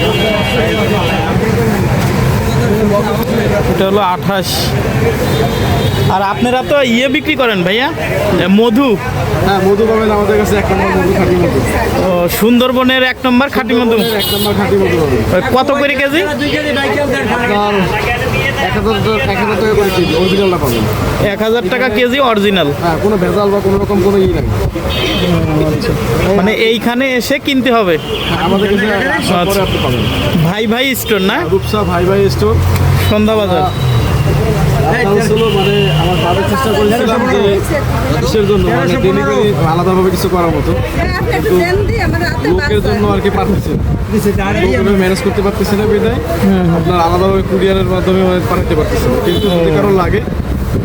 Yeah. এটা হলো আঠাশ। আর আপনারা তো ইয়ে বিক্রি করেন ভাইয়া? মধু। হ্যাঁ মধু পাবেন আমাদের কাছে এক নম্বর মধু খাঁটি মধু। ও, সুন্দরবনের এক নম্বর খাঁটি মধু। এক নম্বর খাঁটি মধু কত করে কেজি? এক হাজার টাকা কেজি অরিজিনাল হ্যাঁ কোনো ভেজাল বা কোনো রকম কোনো ই নাই। মানে এইখানে এসে কিনতে হবে। হ্যাঁ, আমাদের পাবেন। ভাই ভাই স্টোর না? রূপসা ভাই ভাই স্টোর। সন্ধ্যা বাজার মানে আমার বাবার চেষ্টা করেছিলাম যে কিসের জন্য? মানে ডেলিভারি আলাদাভাবে কিছু করার মতো। লোকের জন্য আর কি পাঠাচ্ছি। ম্যানেজ করতে পারতেছি না বিদায়। আপনার আলাদাভাবে কুরিয়ারের মাধ্যমে মানে পাঠাতে পারতেছি কিন্তু যদি কারও লাগে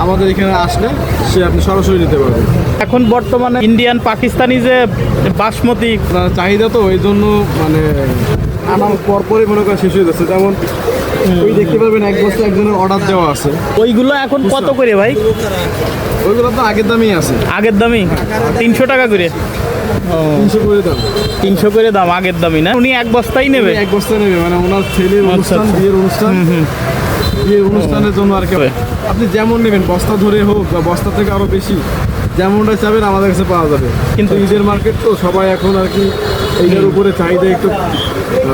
আমাদের এখানে আসলে সে আপনি সরাসরি নিতে পারবেন এখন বর্তমানে ইন্ডিয়ান পাকিস্তানি যে বাসমতি চাহিদা তো ওই জন্য মানে আমার পরপরই মনে করেন শেষ হয়ে যাচ্ছে। যেমন ওই দেখতে পারবেন এক বছর একজনের অর্ডার দেওয়া আছে? ওইগুলো এখন কত করে ভাই? ওইগুলো তো আগের দামই আছে। আগের দামই? তিনশো টাকা করে। তিনশো করে দাম। তিনশো করে দাম আগের দামই না? উনি এক বস্তাই নেবে? এক বস্তা নেবে মানে ওনার ছেলের অনুষ্ঠান আচ্ছা। বিয়ের অনুষ্ঠান। বিয়ের অনুষ্ঠানের জন্য আর কি। আপনি যেমন নেবেন বস্তা ধরে হোক বা বস্তা থেকে আরও বেশি যেমনটা চাবেন আমাদের কাছে পাওয়া যাবে। কিন্তু ঈদের মার্কেট তো সবাই এখন আর কি এইটার উপরে চাহিদা একটু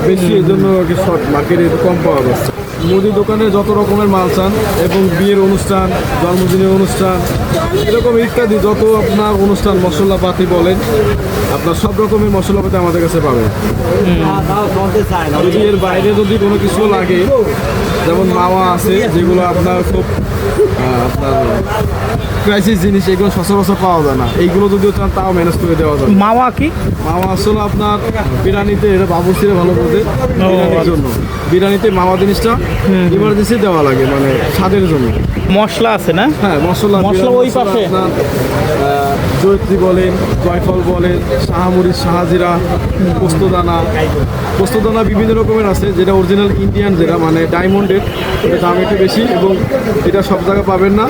বেশি এই জন্য শর্ট মার্কেটে একটু কম পাওয়া যাচ্ছে। মুদি দোকানে যত রকমের মাল চান, এবং বিয়ের অনুষ্ঠান, জন্মদিনের অনুষ্ঠান, এরকম ইত্যাদি, যত আপনার অনুষ্ঠান মশলাপাতি বলেন, আপনার সব রকমের মশলাপাতি আমাদের কাছে পাবেন। যদি এর বাইরে যদি কোনো কিছু লাগে, যেমন মাওয়া আছে, যেগুলো আপনার খুব আপনার ক্রাইসিস জিনিস এগুলো সচরাচর পাওয়া যায় না। এইগুলো যদিও চান তাও ম্যানেজ করে দেওয়া যাবে মাওয়া কি? মাওয়া আসলে আপনার বিরিয়ানিতে এটা বাবুসিরে ভালো বলতে বিরিয়ানির জন্য। বিরিয়ানিতে মাওয়া জিনিসটা ইমার্জেন্সি দেওয়া লাগে মানে স্বাদের জন্য। মশলা আছে না? হ্যাঁ মশলা মশলা ওই পাশে? জয়ত্রী বলেন জয়ফল বলেন শাহামরিচ শাহাজিরা পোস্তদানা। পোস্তদানা বিভিন্ন রকমের আছে যেটা অরিজিনাল ইন্ডিয়ান যেটা মানে ডায়মন্ডের এটা দাম একটু বেশি এবং এটা সব জায়গায় পাবেন না।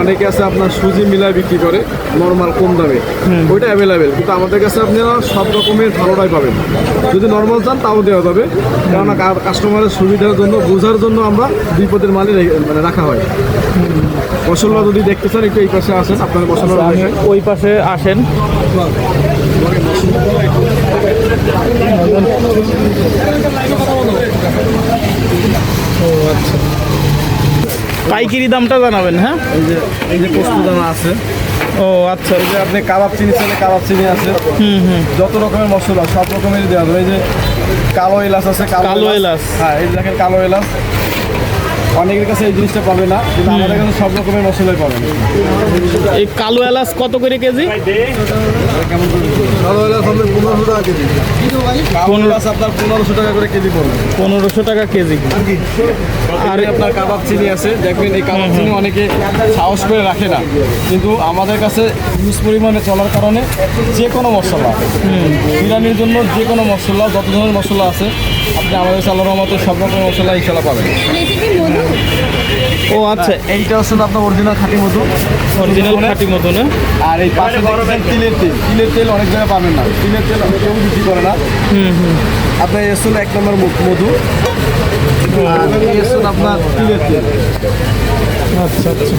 অনেকে আছে আপনার সুজি মিলায় বিক্রি করে নর্মাল কম দামে। ওইটা অ্যাভেলেবেল কিন্তু আমাদের কাছে আপনারা সব রকমের ভালোটাই পাবেন। যদি নর্মাল চান তাও দেওয়া যাবে। কেননা কাস্টমারের সুবিধার জন্য বোঝার জন্য আমরা দুই পদের মালই মানে রাখা হয়। মশলা যদি দেখতে চান একটু এই পাশে আসেন আপনার মশলা ওই পাশে আসেন। ও আচ্ছা পাইকারি দামটা জানাবেন হ্যাঁ? এই যে এই যে পোস্তদানা আছে। ও আচ্ছা। এই যে আপনি কাবাব চিনি চাইলে কাবাব চিনি আছে। হুম হুম। যত রকমের মশলা সব রকমের দেওয়া যাবে। এই যে কালো এলাচ আছে কালো এলাচ। হ্যাঁ এই যে দেখেন কালো এলাচ। অনেকের কাছে এই জিনিসটা পাবে না কিন্তু আমাদের কাছে সব রকমের মশলাই পাবেন এই কালো এলাচ কত করে কেজি? কালো এলাচ আপনার পনেরোশো টাকা কেজি। কালো এলাচ আপনার পনেরোশো টাকা করে কেজি পড়বে। পনেরোশো টাকা কেজি। আর আপনার কাবাব চিনি আছে দেখবেন এই কাবাব চিনি অনেকে সাহস করে রাখে না। কিন্তু আমাদের কাছে ইউজ পরিমাণে চলার কারণে যে কোনো মশলা বিরিয়ানির জন্য যে কোনো মশলা যত ধরনের মশলা আছে আপনি আমাদের আল্লাহর রহমতে সব রকমের মশলা ইনশাল্লাহ পাবেন। ও আচ্ছা এইটা হচ্ছে আপনার অরিজিনাল খাঁটি মধু? অরিজিনাল খাঁটি মতো না? আর এই পাশে তিলের তেল। তিলের তেল অনেক জায়গায় পাবেন না। তিলের তেল কেউ বিক্রি করে না। হুম হুম। আপনার এসুন এক নম্বর মধু। আর এসুন আপনার তিলের তেল। আচ্ছা আচ্ছা।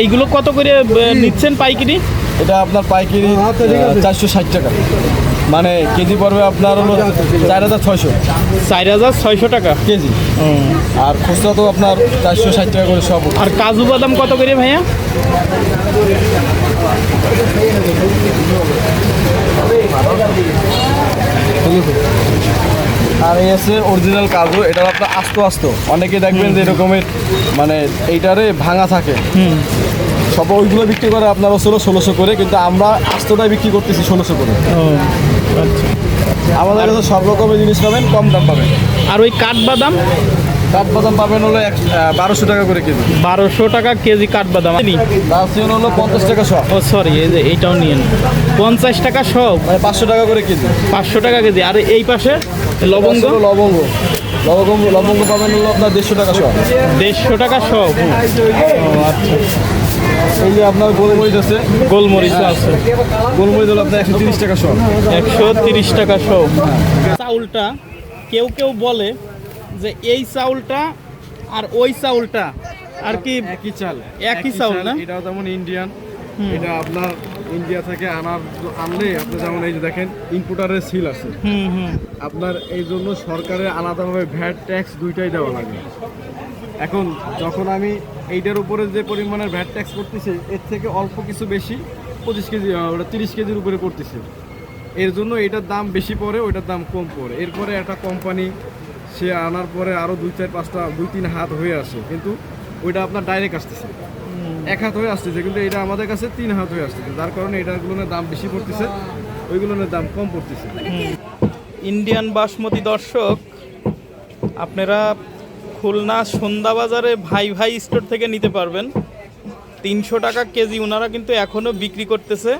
এইগুলো কত করে নিচ্ছেন পাইকারি? এটা আপনার পাইকারি চারশো ষাট টাকা। মানে কেজি পড়বে আপনার হলো চার হাজার ছয়শো। চার হাজার ছয়শো টাকা? কেজি। আর খুচরা তো আপনার চারশো ষাট টাকা করে সব। আর কাজু বাদাম কত করে ভাইয়া? আর এই আছে অরিজিনাল কাজু এটা আপনার আস্ত আস্ত। অনেকে দেখবেন যে এরকমের মানে এইটারে ভাঙা থাকে। সব ওইগুলো বিক্রি করে আপনার ষোলো ষোলোশো করে কিন্তু আমরা আস্তটাই বিক্রি করতেছি ষোলোশো করে। আচ্ছা। আমাদের কাছে সব রকমের জিনিস পাবেন কম দাম পাবেন। আর ওই কাঠবাদাম? কাঠবাদাম পাবেন হলো বারোশো টাকা করে কেজি। বারোশো টাকা কেজি কাঠবাদাম। দার্জিলিং হলো পঞ্চাশ টাকা সব ও সরি এই যে এইটাও নিয়েন পঞ্চাশ টাকা সব মানে পাঁচশো টাকা করে কেজি। পাঁচশো টাকা কেজি। আর এই পাশে লবঙ্গ? লবঙ্গ। লবঙ্গ লবঙ্গ পাবেন হলো আপনার দেড়শো টাকা সব দেড়শো টাকা সব ও আচ্ছা। এই যে আপনার গোলমরিচ আছে। গোলমরিচ আছে। গোলমরিচ হলো আপনার একশো তিরিশ টাকা শো একশো তিরিশ টাকা সহ। চাউলটা কেউ কেউ বলে যে এই চাউলটা আর ওই চাউলটা আর কি একই চাল। একই চাউল না? এটাও যেমন ইন্ডিয়ান এটা আপনার ইন্ডিয়া থেকে আনার আনলে আপনি যেমন এই যে দেখেন ইনপুটারের সিল আছে। হুম হুম। আপনার এই জন্য সরকারের আলাদাভাবে ভ্যাট ট্যাক্স দুইটাই দেওয়া লাগে। এখন যখন আমি এইটার উপরে যে পরিমাণের ভ্যাট ট্যাক্স করতেছি এর থেকে অল্প কিছু বেশি পঁচিশ কেজি ওটা তিরিশ কেজির উপরে করতেছে। এর জন্য এটার দাম বেশি পড়ে ওইটার দাম কম পড়ে। এরপরে একটা কোম্পানি সে আনার পরে আরও দুই চার পাঁচটা দুই তিন হাত হয়ে আসে কিন্তু ওইটা আপনার ডাইরেক্ট আসতেছে। এক হাত হয়ে আসতেছে কিন্তু এটা আমাদের কাছে তিন হাত হয়ে আসতেছে যার কারণে এটাগুলোর দাম বেশি পড়তেছে ওইগুলোর দাম কম পড়তেছে। ইন্ডিয়ান বাসমতি দর্শক আপনারা খুলনা সন্ধ্যা বাজারে ভাই ভাই স্টোর থেকে নিতে পারবেন। তিনশো টাকা কেজি ওনারা কিন্তু এখনও বিক্রি করতেছে।